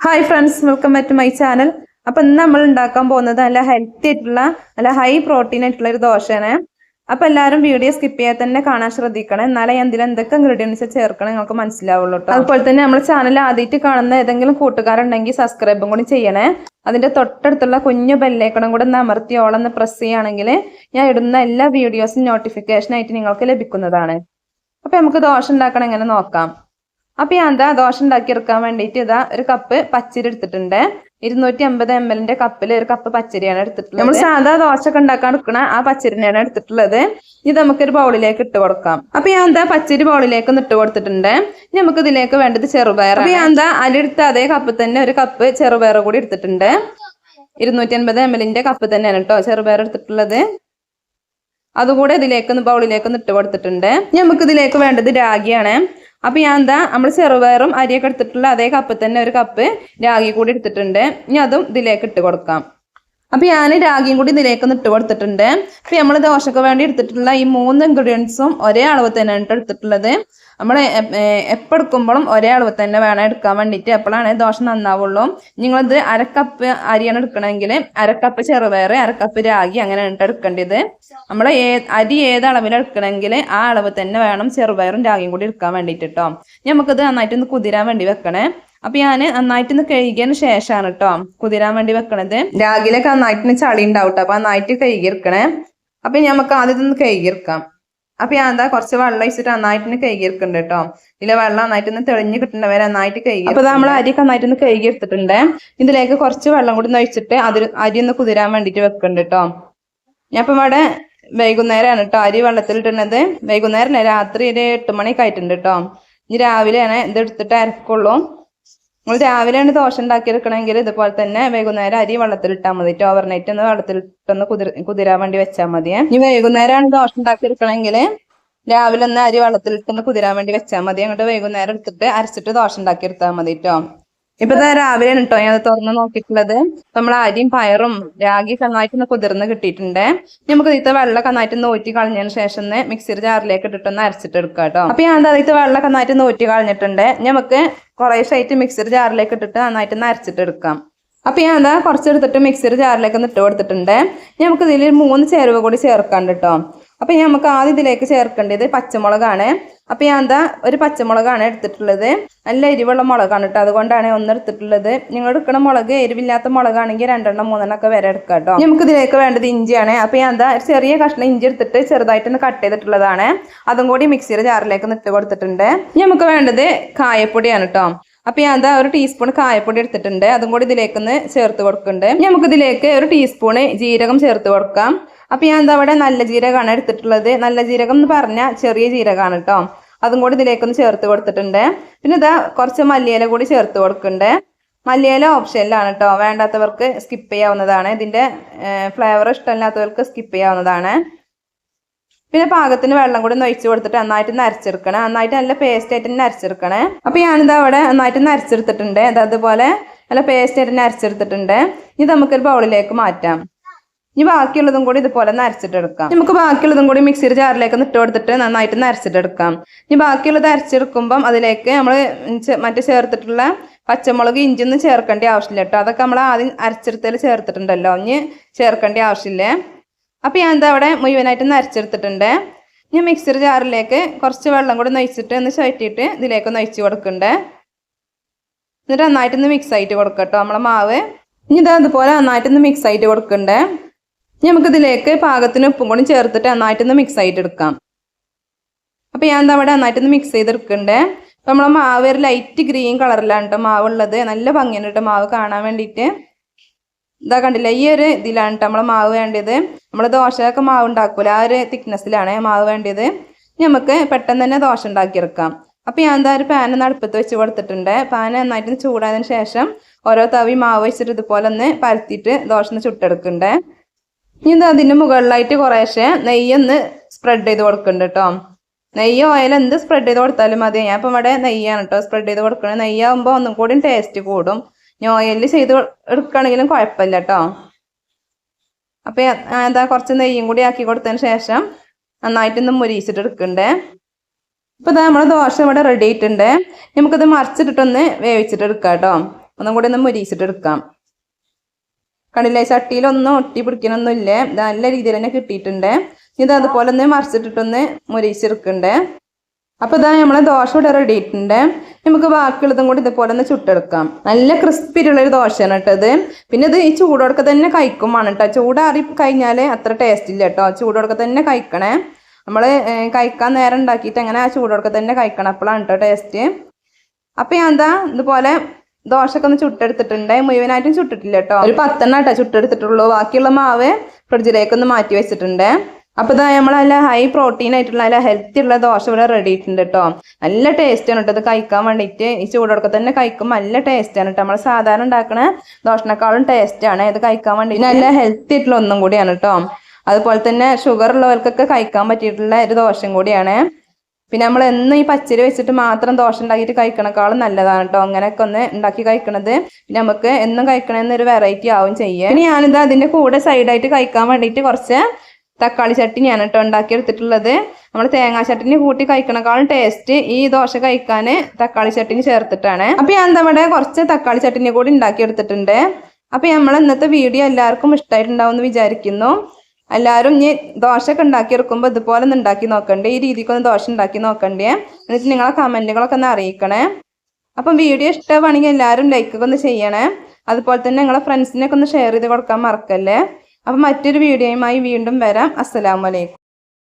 Hi friends welcome back to my channel അപ്പൊ ഇന്ന് നമ്മൾ ഉണ്ടാക്കാൻ പോകുന്നത് നല്ല ഹെൽത്തി ആയിട്ടുള്ള നല്ല ഹൈ പ്രോട്ടീൻ ആയിട്ടുള്ള ഒരു ദോശയാണ്. അപ്പൊ എല്ലാവരും വീഡിയോ സ്കിപ്പ് ചെയ്യാതെ തന്നെ കാണാൻ ശ്രദ്ധിക്കണം. എന്നാലേ എന്തെങ്കിലും എന്തൊക്കെ ഇൻഗ്രീഡിയൻസ് ചേർക്കണം നിങ്ങൾക്ക് മനസ്സിലാവുള്ളൂ കേട്ടോ അതുപോലെ തന്നെ നമ്മുടെ ചാനൽ ആദ്യമായിട്ട് കാണുന്ന ഏതെങ്കിലും കൂട്ടുകാരുണ്ടെങ്കിൽ സബ്സ്ക്രൈബും കൂടി ചെയ്യണേ. അതിന്റെ തൊട്ടടുത്തുള്ള കുഞ്ഞു ബെല്ലേക്കണം കൂടെ ഒന്ന് അമർത്തി ഓളൊന്ന് പ്രസ് ചെയ്യുകയാണെങ്കിൽ ഞാൻ ഇടുന്ന എല്ലാ വീഡിയോസും നോട്ടിഫിക്കേഷൻ ആയിട്ട് നിങ്ങൾക്ക് ലഭിക്കുന്നതാണ്. അപ്പൊ നമുക്ക് ദോശ ഉണ്ടാക്കണം എങ്ങനെ നോക്കാം. അപ്പൊ ഞാൻ എന്താ ദോശ ഉണ്ടാക്കിയെടുക്കാൻ വേണ്ടിയിട്ട് ഇതാ ഒരു കപ്പ് പച്ചരി എടുത്തിട്ടുണ്ട്. ഇരുന്നൂറ്റി അമ്പത് എം എല്ലിന്റെ കപ്പിൽ ഒരു കപ്പ് പച്ചരിയാണ് എടുത്തിട്ടുള്ളത്. നമ്മൾ സാധാ ദോശ ഒക്കെ ഉണ്ടാക്കാൻ എടുക്കണ ആ പച്ചരിനെയാണ് എടുത്തിട്ടുള്ളത്. ഇത് നമുക്കൊരു ബൗളിലേക്ക് ഇട്ട് കൊടുക്കാം. അപ്പൊ ഞാൻ എന്താ പച്ചരി ബൗളിലേക്ക് ഇട്ട് കൊടുത്തിട്ടുണ്ട്. ഇനി നമുക്ക് ഇതിലേക്ക് വേണ്ടത് ചെറുപയർ അപ്പൊ ഞാൻ എന്താ അതിലെടുത്ത അതേ കപ്പ് തന്നെ ഒരു കപ്പ് ചെറുപയർ കൂടി എടുത്തിട്ടുണ്ട്. ഇരുന്നൂറ്റി അൻപത് എം എല്ലിന്റെ കപ്പ് തന്നെയാണ് കേട്ടോ ചെറുപയർ എടുത്തിട്ടുള്ളത്. അതുകൂടെ ഇതിലേക്ക് ബൗളിലേക്ക് ഇട്ട് കൊടുത്തിട്ടുണ്ട്. നമുക്ക് ഇതിലേക്ക് വേണ്ടത് രാഗിയാണ്. അപ്പൊ ഞാൻ എന്താ നമ്മൾ ചെറുപയറും അരിയൊക്കെ എടുത്തിട്ടുള്ള അതേ കപ്പ് തന്നെ ഒരു കപ്പ് രാഗി കൂടി എടുത്തിട്ടുണ്ട്. ഇനി അതും ഇതിലേക്ക് ഇട്ട് കൊടുക്കാം. അപ്പൊ ഞാൻ രാഗിയും കൂടി ഇതിലേക്ക് ഇട്ട് കൊടുത്തിട്ടുണ്ട്. അപ്പൊ നമ്മൾ ദോശക്ക് വേണ്ടി എടുത്തിട്ടുള്ള ഈ മൂന്ന് ഇൻഗ്രീഡിയൻസും ഒരേ അളവ് തന്നെയാണ് ട്ടോ എടുത്തിട്ടുള്ളത്. നമ്മൾ എപ്പോൾ എടുക്കുമ്പോഴും ഒരേ അളവ് തന്നെ വേണം എടുക്കാൻ വേണ്ടിയിട്ട്. എപ്പോഴാണ് ദോശ നന്നാവുള്ളൂ. നിങ്ങളിത് അരക്കപ്പ് അരിയാണ് എടുക്കണമെങ്കിൽ അരക്കപ്പ് ചെറുപയർ അരക്കപ്പ് രാഗി അങ്ങനെയാണ് എടുക്കേണ്ടത്. നമ്മൾ അരി ഏത് അളവിൽ എടുക്കണമെങ്കിൽ ആ അളവ് തന്നെ വേണം ചെറുപയറും രാഗിയും കൂടി എടുക്കാൻ വേണ്ടിയിട്ട് കേട്ടോ നമുക്കിത് നന്നായിട്ടൊന്ന് കുതിരാൻ വേണ്ടി വെക്കണേ. അപ്പൊ ഞാൻ നന്നായിട്ടൊന്ന് കഴുകിയതിന് ശേഷമാണ് കേട്ടോ കുതിരാൻ വേണ്ടി വെക്കണത്. രാഗിലൊക്കെ നന്നായിട്ട് ചളി ഉണ്ടാവും കേട്ടോ അപ്പൊ നന്നായിട്ട് കഴുകിയിരിക്കണേ അപ്പൊ നമുക്ക് ആദ്യം ഒന്ന് കഴുകിയിരിക്കാം അപ്പൊ ഞാൻ എന്താ കുറച്ച് വെള്ളം ഒഴിച്ചിട്ട് നന്നായിട്ടിന് കഴുകിയിരിക്കുന്നുണ്ട് കേട്ടോ ഇതിലെ വെള്ളം നന്നായിട്ട് ഒന്ന് തെളിഞ്ഞ് കിട്ടേണ്ടവരെ നന്നായിട്ട് കഴുകി അപ്പൊ നമ്മൾ അരിയൊക്കെ നന്നായിട്ടൊന്ന് കഴുകി എടുത്തിട്ടുണ്ട് ഇതിലേക്ക് കുറച്ച് വെള്ളം കൂടി ഒന്ന് ഒഴിച്ചിട്ട് അതിൽ അരി ഒന്ന് കുതിരാൻ വേണ്ടിട്ട് വെക്കുന്നുണ്ട് കേട്ടോ ഞാൻ ഇപ്പൊ ഇവിടെ വൈകുന്നേരമാണ് കേട്ടോ അരി വെള്ളത്തിലിട്ടുന്നത് വൈകുന്നേരം രാത്രി ഒരു എട്ട് മണിയൊക്കെ ആയിട്ടുണ്ട് കേട്ടോ ഇനി രാവിലെയാണ് ഇത് എടുത്തിട്ട് അരക്കുള്ളൂ. നിങ്ങൾ രാവിലെയാണ് ദോശ ഉണ്ടാക്കിയെടുക്കണമെങ്കിൽ ഇതുപോലെ തന്നെ വൈകുന്നേരം അരി വെള്ളത്തിലിട്ടാൽ മതി. ഓവർനൈറ്റ് ഒന്ന് വെള്ളത്തിലിട്ടൊന്ന് കുതിര കുതിരാൻ വേണ്ടി വെച്ചാൽ മതി. ഇനി വൈകുന്നേരമാണ് ദോശ ഉണ്ടാക്കിയെടുക്കണമെങ്കിൽ രാവിലെ ഒന്ന് അരി വെള്ളത്തിലിട്ടൊന്ന് കുതിരാൻ വേണ്ടി വെച്ചാൽ മതി. അങ്ങോട്ട് വൈകുന്നേരം എടുത്തിട്ട് അരച്ചിട്ട് ദോശ ഉണ്ടാക്കിയെടുത്താൽ മതി കേട്ടോ ഇപ്പൊ രാവിലെ കേട്ടോ ഞാൻ തുറന്ന് നോക്കിയിട്ടുള്ളത്. നമ്മൾ അരിയും പയറും രാഗി നന്നായിട്ട് ഒന്ന് കുതിർന്ന് കിട്ടിയിട്ടുണ്ട്. നമുക്ക് ഇതിത്തെ വെള്ളം നന്നായിട്ട് നോറ്റി കളഞ്ഞതിന് ശേഷം മിക്സിയുടെ ജാറിലേക്ക് ഇട്ടിട്ടൊന്ന് അരച്ചിട്ട് എടുക്കാം കേട്ടോ അപ്പൊ ഞാൻ അതിത്തെ വെള്ളം നന്നായിട്ട് നോറ്റി കളഞ്ഞിട്ടുണ്ട്. നമുക്ക് കുറേശ്ശായിട്ട് മിക്സിയുടെ ജാറിലേക്ക് ഇട്ടിട്ട് നന്നായിട്ട് ഒന്ന് അരച്ചിട്ട് എടുക്കാം. അപ്പൊ ഞാൻ എന്താ കുറച്ചെടുത്തിട്ട് മിക്സിയുടെ ജാറിലേക്ക് ഒന്ന് ഇട്ട് കൊടുത്തിട്ടുണ്ട്. നമുക്ക് ഇതിൽ മൂന്ന് ചേരുവ കൂടി ചേർക്കാണ്ട് കേട്ടോ അപ്പൊ ഇനി നമുക്ക് ആദ്യം ഇതിലേക്ക് ചേർക്കേണ്ടത് പച്ചമുളകാണ്. അപ്പൊ ഞാൻ എന്താ ഒരു പച്ചമുളകാണ് എടുത്തിട്ടുള്ളത്. നല്ല എരിവുള്ള മുളകാണ് കേട്ടോ. അതുകൊണ്ടാണ് ഒന്ന് എടുത്തിട്ടുള്ളത്. നിങ്ങൾ എടുക്കണ മുളക് എരിവില്ലാത്ത മുളകാണെങ്കിൽ രണ്ടെണ്ണം മൂന്നെണ്ണം ഒക്കെ വരെ എടുക്കാം കേട്ടോ. നമുക്ക് ഇതിലേക്ക് വേണ്ടത് ഇഞ്ചിയാണ്. അപ്പൊ ഞാൻ എന്താ ഒരു ചെറിയ കഷ്ണം ഇഞ്ചി എടുത്തിട്ട് ചെറുതായിട്ടൊന്ന് കട്ട് ചെയ്തിട്ടുള്ളതാണ്. അതും കൂടി മിക്സിയുടെ ജാറിലേക്ക് നിട്ട് കൊടുത്തിട്ടുണ്ട്. നമുക്ക് വേണ്ടത് കായപ്പൊടിയാണ് കേട്ടോ. അപ്പൊ ഞാൻ എന്താ ഒരു ടീസ്പൂൺ കായപ്പൊടി എടുത്തിട്ടുണ്ട്. അതും കൂടി ഇതിലേക്ക് ഒന്ന് ചേർത്ത് കൊടുക്കുന്നുണ്ട്. നമുക്ക് ഇതിലേക്ക് ഒരു ടീസ്പൂണ് ജീരകം ചേർത്ത് കൊടുക്കാം. അപ്പൊ ഞാൻ എന്താ ഇവിടെ നല്ല ജീരകമാണ് എടുത്തിട്ടുള്ളത്. നല്ല ജീരകം എന്ന് പറഞ്ഞാൽ ചെറിയ ജീരകമാണ് കേട്ടോ. അതും കൂടി ഇതിലേക്കൊന്ന് ചേർത്ത് കൊടുത്തിട്ടുണ്ട്. പിന്നെ ഇതാ കുറച്ച് മല്ലിയില കൂടി ചേർത്ത് കൊടുക്കുന്നുണ്ട്. മല്ലിയില ഓപ്ഷനിലാണ് കേട്ടോ. വേണ്ടാത്തവർക്ക് സ്കിപ്പ് ചെയ്യാവുന്നതാണ്. ഇതിന്റെ ഫ്ലേവർ ഇഷ്ടമില്ലാത്തവർക്ക് സ്കിപ്പ് ചെയ്യാവുന്നതാണ്. പിന്നെ പാകത്തിന് വെള്ളം കൂടി ഒന്ന് ഒഴിച്ച് കൊടുത്തിട്ട് നന്നായിട്ട് നരച്ചെടുക്കണം. നന്നായിട്ട് നല്ല പേസ്റ്റ് ആയിട്ട് നരച്ചെടുക്കണേ. അപ്പൊ ഞാനിതാ അവിടെ നന്നായിട്ട് നരച്ചെടുത്തിട്ടുണ്ട്. അതുപോലെ നല്ല പേസ്റ്റ് ആയിട്ട് തന്നെ അരച്ചെടുത്തിട്ടുണ്ട് ഇത് നമുക്കൊരു ബൗളിലേക്ക് മാറ്റാം. ഇനി ബാക്കിയുള്ളതും കൂടി ഇതുപോലെ നരച്ചിട്ടെടുക്കാം നമുക്ക് ബാക്കിയുള്ളതും കൂടി മിക്സിയുടെ ജാറിലേക്ക് ഒന്ന് ഇട്ട് കൊടുത്തിട്ട് നന്നായിട്ട് നരച്ചിട്ടെടുക്കാം ഇനി ബാക്കിയുള്ളത് അരച്ചെടുക്കുമ്പം അതിലേക്ക് നമ്മൾ മറ്റേ ചേർത്തിട്ടുള്ള പച്ചമുളക് ഇഞ്ചി ഒന്നും ചേർക്കേണ്ട ആവശ്യമില്ല കേട്ടോ. അതൊക്കെ നമ്മൾ ആദ്യം അരച്ചെടുത്തതിൽ ചേർത്തിട്ടുണ്ടല്ലോ. ഇനി ചേർക്കേണ്ട ആവശ്യമില്ല. അപ്പോൾ ഞാൻ എന്താ അവിടെ മുഴുവനായിട്ട് ഒന്ന് അരച്ചെടുത്തിട്ടുണ്ട്. ഞാൻ മിക്സർ ജാറിലേക്ക് കുറച്ച് വെള്ളം കൂടി ഒന്ന് ഒഴിച്ചിട്ട് ഒന്ന് ചുവറ്റിയിട്ട് ഇതിലേക്ക് ഒന്ന് ഒഴിച്ച് കൊടുക്കണ്ടേ. എന്നിട്ട് നന്നായിട്ടൊന്ന് മിക്സ് ആയിട്ട് കൊടുക്കട്ടോ കേട്ടോ നമ്മളെ മാവ്. ഇനി ഇത് അതുപോലെ നന്നായിട്ടൊന്ന് മിക്സ് ആയിട്ട് കൊടുക്കണ്ടേ. ഇനി നമുക്കിതിലേക്ക് പാകത്തിന് ഉപ്പും കൂടി ചേർത്തിട്ട് നന്നായിട്ടൊന്ന് മിക്സ് ആയിട്ട് എടുക്കാം അപ്പോൾ ഞാൻ എന്താ അവിടെ നന്നായിട്ടൊന്ന് മിക്സ് ചെയ്തെടുക്കണ്ടേ. അപ്പോൾ നമ്മളെ മാവ് ഒരു ലൈറ്റ് ഗ്രീൻ കളറിലാണ് കേട്ടോ മാവ് ഉള്ളത് നല്ല ഭംഗിയാണ് കേട്ടോ മാവ് കാണാൻ വേണ്ടിയിട്ട്. ഇതാ കണ്ടില്ല ഈ ഒരു ഇതിലാണ് കേട്ടോ നമ്മളെ മാവ് വേണ്ടത്. നമ്മൾ ദോശയൊക്കെ മാവ് ഉണ്ടാക്കൂല ആ ഒരു തിക്നെസ്സിലാണ് മാവ് വേണ്ടത്. നമുക്ക് പെട്ടെന്ന് തന്നെ ദോശ ഉണ്ടാക്കിയെടുക്കാം. അപ്പോൾ ഞാൻ എന്താ ഒരു പാൻ ഒന്ന് അടുപ്പത്ത് വെച്ച് കൊടുത്തിട്ടുണ്ട്. പാൻ നന്നായിട്ട് ചൂടായതിനു ശേഷം ഓരോ തവി മാവ് വെച്ചിട്ട് ഇതുപോലെ ഒന്ന് പരത്തിയിട്ട് ദോശ ഒന്ന് ചുട്ടെടുക്കണ്ടേ. ഇനി ഇത് അതിന്റെ മുകളിലായിട്ട് കുറേശ്ശെ നെയ്യൊന്ന് സ്പ്രെഡ് ചെയ്ത് കൊടുക്കുന്നുണ്ട് കേട്ടോ നെയ്യ് ഓയിൽ എന്ത് സ്പ്രെഡ് ചെയ്ത് കൊടുത്താലും മതി. ഞാൻ ഇപ്പം ഇവിടെ നെയ്യാണ് കേട്ടോ സ്പ്രെഡ് ചെയ്ത് കൊടുക്കണേ നെയ്യാകുമ്പോൾ ഒന്നും കൂടി ടേസ്റ്റ് കൂടും. ഇനി ഓയിലിൽ ചെയ്ത് എടുക്കുകയാണെങ്കിലും കുഴപ്പമില്ല കേട്ടോ അപ്പം എന്താ കുറച്ച് നെയ്യും കൂടി ആക്കി കൊടുത്തതിന് ശേഷം നന്നായിട്ടൊന്ന് മുരിച്ചിട്ട് എടുക്കണ്ടേ. ഇപ്പം ഇതാ നമ്മുടെ ദോശ ഇവിടെ റെഡി ആയിട്ടുണ്ട്. നമുക്കിത് മറിച്ചിട്ടിട്ടൊന്ന് വേവിച്ചിട്ട് എടുക്കാം കേട്ടോ ഒന്നും കൂടി ഒന്ന് മുരിച്ചിട്ട് എടുക്കാം. കണ്ടില്ലേ? ചട്ടിയിലൊന്നും ഒട്ടി പിടിക്കണമൊന്നുമില്ല നല്ല രീതിയിൽ തന്നെ കിട്ടിയിട്ടുണ്ട്. ഇത് അതുപോലെ ഒന്ന് മറിച്ചിട്ടിട്ടൊന്ന് മുരിച്ചെടുക്കണ്ടേ അപ്പൊ ഇതാ നമ്മളെ ദോശ ഇവിടെ റെഡി ആയിട്ടുണ്ട്. നമുക്ക് ബാക്കിയുള്ളതും കൂടി ഇതുപോലെ ഒന്ന് ചുട്ടെടുക്കാം. നല്ല ക്രിസ്പിയുള്ള ഒരു ദോശയാണ് കേട്ടോ ഇത്. പിന്നെ ഇത് ഈ ചൂടോടൊക്കെ തന്നെ കഴിക്കുമാണ് കേട്ടോ. ചൂടാറി കഴിഞ്ഞാൽ അത്ര ടേസ്റ്റ് ഇല്ല കേട്ടോ. ചൂടോടൊക്കെ തന്നെ കഴിക്കണേ. നമ്മൾ കഴിക്കാൻ നേരം ഉണ്ടാക്കിയിട്ട് അങ്ങനെ ആ ചൂടോടൊക്കെ തന്നെ കഴിക്കണം അപ്പോഴാണ് കേട്ടോ ടേസ്റ്റ് അപ്പൊ ഞാൻ എന്താ ഇതുപോലെ ദോശയൊക്കെ ഒന്ന് ചുട്ടെടുത്തിട്ടുണ്ട്. മുഴുവനായിട്ടും ചുട്ടിട്ടില്ല കേട്ടോ ഒരു പത്തെണ്ണം കേട്ടോ ചുട്ടെടുത്തിട്ടുള്ളൂ. ബാക്കിയുള്ള മാവ് ഫ്രിഡ്ജിലേക്കൊന്ന് മാറ്റി വെച്ചിട്ടുണ്ട്. അപ്പൊ ഇതാ നമ്മൾ നല്ല ഹൈ പ്രോട്ടീൻ ആയിട്ടുള്ള നല്ല ഹെൽത്തി ഉള്ള ദോശ ഇവിടെ റെഡി ആയിട്ടുണ്ട് കേട്ടോ നല്ല ടേസ്റ്റ് ആണ് കേട്ടോ ഇത് കഴിക്കാൻ വേണ്ടിയിട്ട് ഈ ചൂടോടൊക്കെ തന്നെ കഴിക്കും. നല്ല ടേസ്റ്റ് ആണ് കേട്ടോ നമ്മൾ സാധാരണ ഉണ്ടാക്കുന്ന ദോശനേക്കാളും ടേസ്റ്റ് ആണ്. ഇത് കഴിക്കാൻ വേണ്ടി നല്ല ഹെൽത്തി ആയിട്ടുള്ള ഒന്നും കൂടിയാണ് കേട്ടോ അതുപോലെ തന്നെ ഷുഗർ ഉള്ളവർക്കൊക്കെ കഴിക്കാൻ പറ്റിയിട്ടുള്ള ഒരു ദോശയും കൂടിയാണ്. പിന്നെ നമ്മൾ എന്നും ഈ പച്ചരി വെച്ചിട്ട് മാത്രം ദോശ ഉണ്ടാക്കിയിട്ട് കഴിക്കണേക്കാളും നല്ലതാണ് കേട്ടോ അങ്ങനെയൊക്കെ ഒന്ന് ഉണ്ടാക്കി കഴിക്കണത്. പിന്നെ നമുക്ക് എന്നും കഴിക്കണമെന്ന് ഒരു വെറൈറ്റി ആവും ചെയ്യുക ഇനി ഞാനിത് അതിന്റെ കൂടെ സൈഡായിട്ട് കഴിക്കാൻ വേണ്ടിയിട്ട് കുറച്ച് തക്കാളി ചട്ടിനിയാണ് കേട്ടോ ഉണ്ടാക്കിയെടുത്തിട്ടുള്ളത് നമ്മൾ തേങ്ങാ ചട്ടിനി കൂട്ടി കഴിക്കണേക്കാളും ടേസ്റ്റ് ഈ ദോശ കഴിക്കാൻ തക്കാളി ചട്ടിനി ചേർത്തിട്ടാണ്. അപ്പൊ ഞാൻ നമ്മുടെ കുറച്ച് തക്കാളി ചട്ടിനി കൂടി ഉണ്ടാക്കിയെടുത്തിട്ടുണ്ട് അപ്പൊ നമ്മൾ ഇന്നത്തെ വീഡിയോ എല്ലാവർക്കും ഇഷ്ടമായിട്ടുണ്ടാവും എന്ന് വിചാരിക്കുന്നു. എല്ലാവരും ഇനി ദോശയൊക്കെ ഉണ്ടാക്കി എടുക്കുമ്പോൾ ഇതുപോലെ ഒന്ന് ഉണ്ടാക്കി നോക്കണ്ടേ? ഈ രീതിക്കൊന്ന് ദോശ ഉണ്ടാക്കി നോക്കണ്ടേ? എന്നിട്ട് നിങ്ങളെ കമന്റുകളൊക്കെ ഒന്ന് അറിയിക്കണേ. അപ്പം വീഡിയോ ഇഷ്ടമാണെങ്കിൽ എല്ലാവരും ലൈക്കൊക്കെ ഒന്ന് ചെയ്യണേ. അതുപോലെ തന്നെ നിങ്ങളെ ഫ്രണ്ട്സിനൊക്കെ ഒന്ന് ഷെയർ ചെയ്ത് കൊടുക്കാൻ മറക്കല്ലേ? അപ്പം മറ്റൊരു വീഡിയോയുമായി വീണ്ടും വരാം. അസ്സലാമലൈക്കും